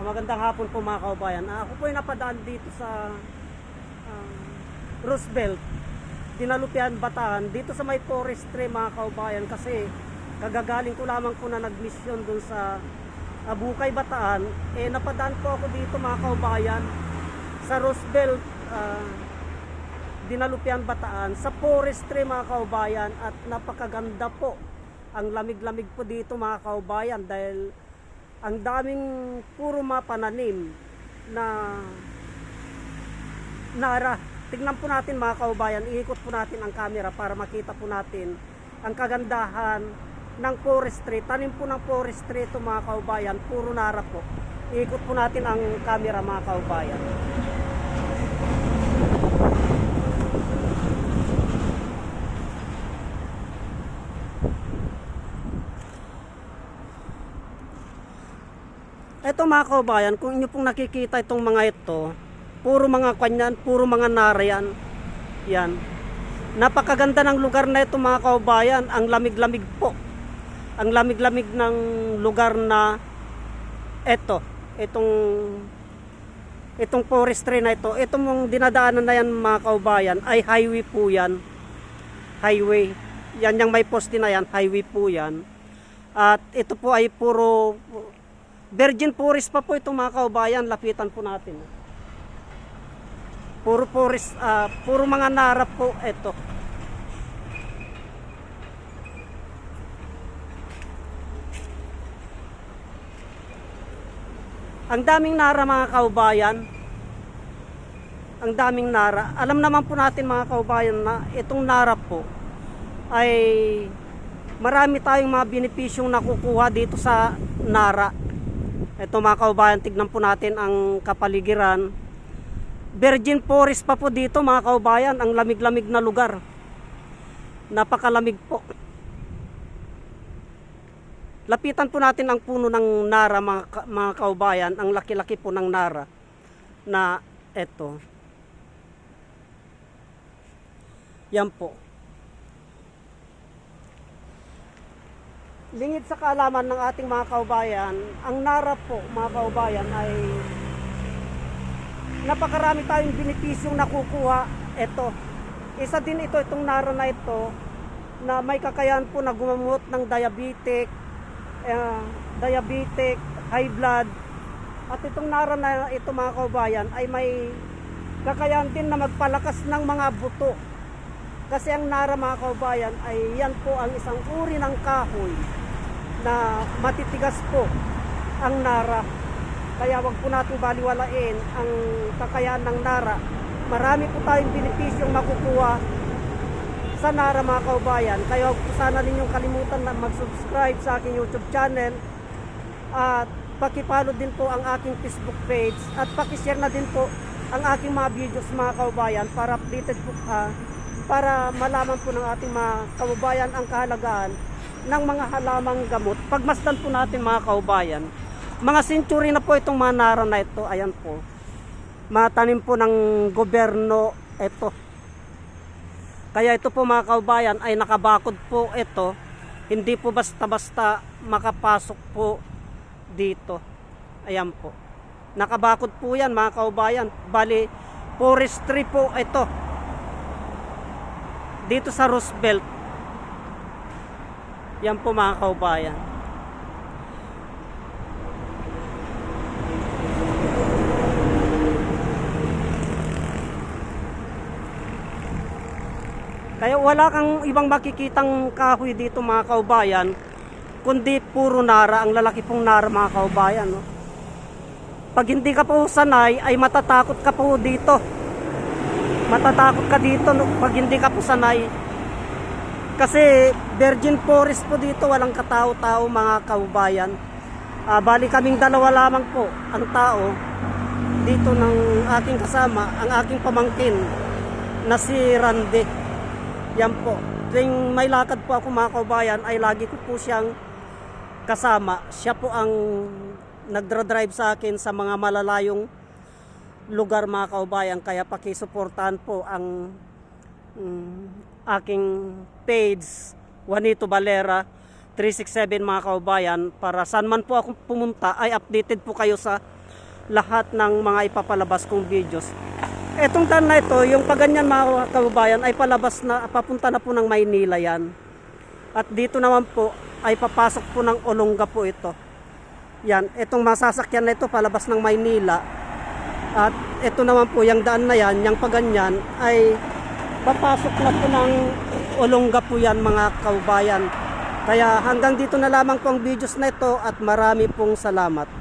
Magandang hapon po mga kaubayan. Ah, ako po ay napadaan dito sa ah, Roosevelt, Dinalupian, Bataan, dito sa may forestry mga kaubayan kasi kagagaling ko lamang po na nagmisyon dun sa Abukay, Bataan. Eh napadaan po ako dito mga kaubayan sa Roosevelt, ah, Dinalupian, Bataan sa forestry mga kaubayan at napakaganda po. Ang lamig-lamig po dito mga kaubayan dahil ang daming puro mga pananim na nara. Tignan po natin mga kaubayan, iikot po natin ang camera para makita po natin ang kagandahan ng forestry. Tanim po ng forestry ito mga kaubayan, puro nara po. Iikot po natin ang camera mga kaubayan. Ito mga kaubayan, kung inyo pong nakikita itong mga ito, puro mga kanyan, puro mga narayan. Yan. Napakaganda ng lugar na ito mga kaubayan, ang lamig-lamig po. Ang lamig-lamig ng lugar na ito, itong itong forestry na ito, itong mong dinadaanan na yan mga kaubayan ay highway po yan. Highway. Yan yung may poste na yan, highway po yan. At ito po ay puro Virgin forest pa po itong mga kaubayan, lapitan po natin. Puro forest, ah, puro mga narap po ito. Ang daming nara mga kaubayan. Ang daming nara. Alam naman po natin mga kaubayan na itong nara po ay marami tayong mga benepisyong nakukuha dito sa nara. Ito mga kaubayan, tignan po natin ang kapaligiran. Virgin forest pa po dito mga kaubayan, ang lamig-lamig na lugar. Napakalamig po. Lapitan po natin ang puno ng nara mga, mga kaubayan, ang laki-laki po ng nara na eto. Yan po. Lingid sa kaalaman ng ating mga kaubayan, ang nara po mga kaubayan ay napakarami tayong benepisyong nakukuha. Ito, isa din ito, itong nara na ito, na may kakayahan po na gumamot ng diabetic, eh, diabetic, high blood. At itong nara na ito mga kaubayan ay may kakayahan din na magpalakas ng mga buto. Kasi ang nara mga kaubayan ay yan po ang isang uri ng kahoy na matitigas po ang nara. Kaya wag po natin baliwalain ang kakayahan ng nara. Marami po tayong benepisyong makukuha sa nara mga kaubayan. Kaya wag po sana ninyong kalimutan na mag-subscribe sa aking YouTube channel at pakipalo din po ang aking Facebook page at pakishare na din po ang aking mga videos mga kaubayan para updated po ah, para malaman po ng ating mga kaubayan ang kahalagaan ng mga halamang gamot. Pagmasdan po natin mga kaubayan, mga century na po itong mga nara na ito. Ayan po. Matanim po ng gobyerno ito. Kaya ito po mga kaubayan ay nakabakod po ito. Hindi po basta-basta makapasok po dito. Ayan po. Nakabakod po yan mga kaubayan. Bali, forestry po ito. Dito sa Roosevelt. Yan po mga kaubayan. Kaya wala kang ibang makikitang kahoy dito mga kaubayan, kundi puro nara, ang lalaki pong nara mga kaubayan. No? Pag hindi ka po sanay, ay matatakot ka po dito. Matatakot ka dito pag hindi ka po sanay. Kasi virgin forest po dito, walang katao-tao mga kaubayan. Ah, bali kaming dalawa lamang po ang tao dito ng aking kasama, ang aking pamangkin na si Randy. Yan po. Tuwing may lakad po ako mga kaubayan ay lagi ko po siyang kasama. Siya po ang nagdra-drive sa akin sa mga malalayong lugar mga kaubayan. Kaya pakisuportahan po ang mm, aking page Juanito Valera 367 mga kaubayan para saan man po ako pumunta ay updated po kayo sa lahat ng mga ipapalabas kong videos. Etong daan na ito, yung paganyan mga kababayan ay palabas na, papunta na po ng Maynila yan. At dito naman po ay papasok po ng Olonga po ito. Yan, itong masasakyan na ito palabas ng Maynila. At ito naman po, yung daan na yan, yung paganyan ay papasok na po ng Olonga po yan mga kaubayan. Kaya hanggang dito na lamang po ang videos na ito at marami pong salamat.